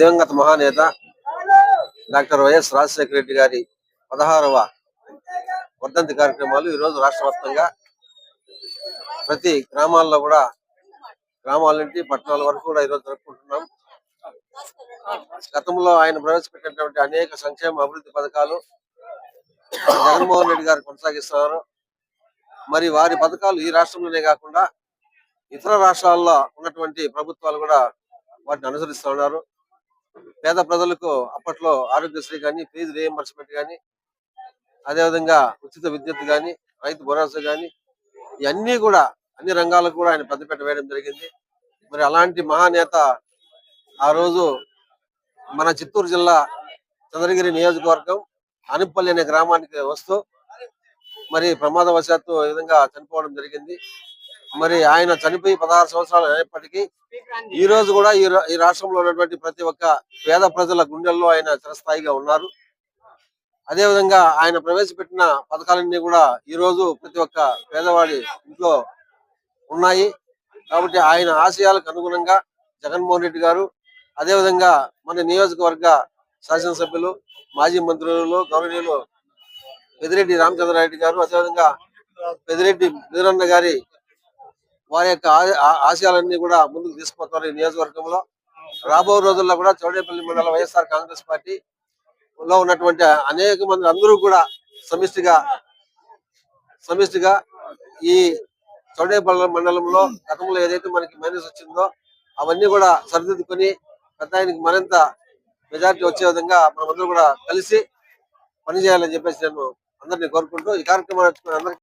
దివంగత మహానేత doctor YS Rajasekhara Reddy గారి పదహారవ వర్ధంతి కార్యక్రమాలు ఈరోజు రాష్ట్ర వ్యాప్తంగా ప్రతి గ్రామాల్లో కూడా గ్రామాల నుండి పట్టణాల వరకు కూడా ఈరోజు జరుపుకుంటున్నాం. గతంలో ఆయన ప్రవేశపెట్టినటువంటి అనేక సంక్షేమ అభివృద్ధి పథకాలు జగన్మోహన్ రెడ్డి గారు కొనసాగిస్తున్నారు. మరి వారి పథకాలు ఈ రాష్ట్రంలోనే కాకుండా ఇతర రాష్ట్రాల్లో ఉన్నటువంటి ప్రభుత్వాలు కూడా వాటిని అనుసరిస్తూ ఉన్నారు. పేద ప్రజలకు అప్పట్లో ఆరోగ్యశ్రీ కానీ ఫీజు రియంబర్స్మెంట్ కానీ అదేవిధంగా ఉచిత విద్యుత్ కానీ రైతు భరోసా కానీ ఇవన్నీ కూడా అన్ని రంగాలకు కూడా ఆయన పెద్దపీట వేయడం జరిగింది. మరి అలాంటి మహానేత ఆ రోజు మన చిత్తూరు జిల్లా చంద్రగిరి నియోజకవర్గం అనుపల్లి అనే గ్రామానికి వస్తూ మరి ప్రమాదవశాత్తు ఈ విధంగా చనిపోవడం జరిగింది. మరి ఆయన చనిపోయి పదహారు సంవత్సరాలు అయినప్పటికీ ఈ రోజు కూడా ఈ ఈ రాష్ట్రంలో ఉన్నటువంటి ప్రతి ఒక్క పేద ప్రజల గుండెల్లో ఆయన చిరస్థాయిగా ఉన్నారు. అదే విధంగా ఆయన ప్రవేశపెట్టిన పథకాలన్నీ కూడా ఈ రోజు ప్రతి ఒక్క పేదవాడి ఇంట్లో ఉన్నాయి. కాబట్టి ఆయన ఆశయాలకు అనుగుణంగా జగన్మోహన్ రెడ్డి గారు అదే విధంగా మన నియోజకవర్గ శాసనసభ్యులు మాజీ మంత్రులు గౌరవనీయులు పెదిరెడ్డి రామచంద్రారెడ్డి గారు అదేవిధంగా పెదిరెడ్డి వీరన్న గారి వారి యొక్క ఆ- ఆశయాలన్నీ కూడా ముందుకు తీసుకుపోతారు ఈ నియోజకవర్గంలో. రాబో రోజుల్లో కూడా చౌడేపల్లి మండల వైఎస్ఆర్ కాంగ్రెస్ పార్టీ లో ఉన్నటువంటి అనేక మంది అందరూ కూడా సమిష్టిగా సమిష్టిగా ఈ చౌడేపల్లి మండలంలో గతంలో ఏదైతే మనకి మైనస్ వచ్చిందో అవన్నీ కూడా సరిదిద్దుకొని పెద్ద ఆయనకి మరింత మెజారిటీ వచ్చే విధంగా మనమందరూ కూడా కలిసి పనిచేయాలని చెప్పేసి నేను అందరినీ కోరుకుంటూ ఈ కార్యక్రమాన్ని అందరికీ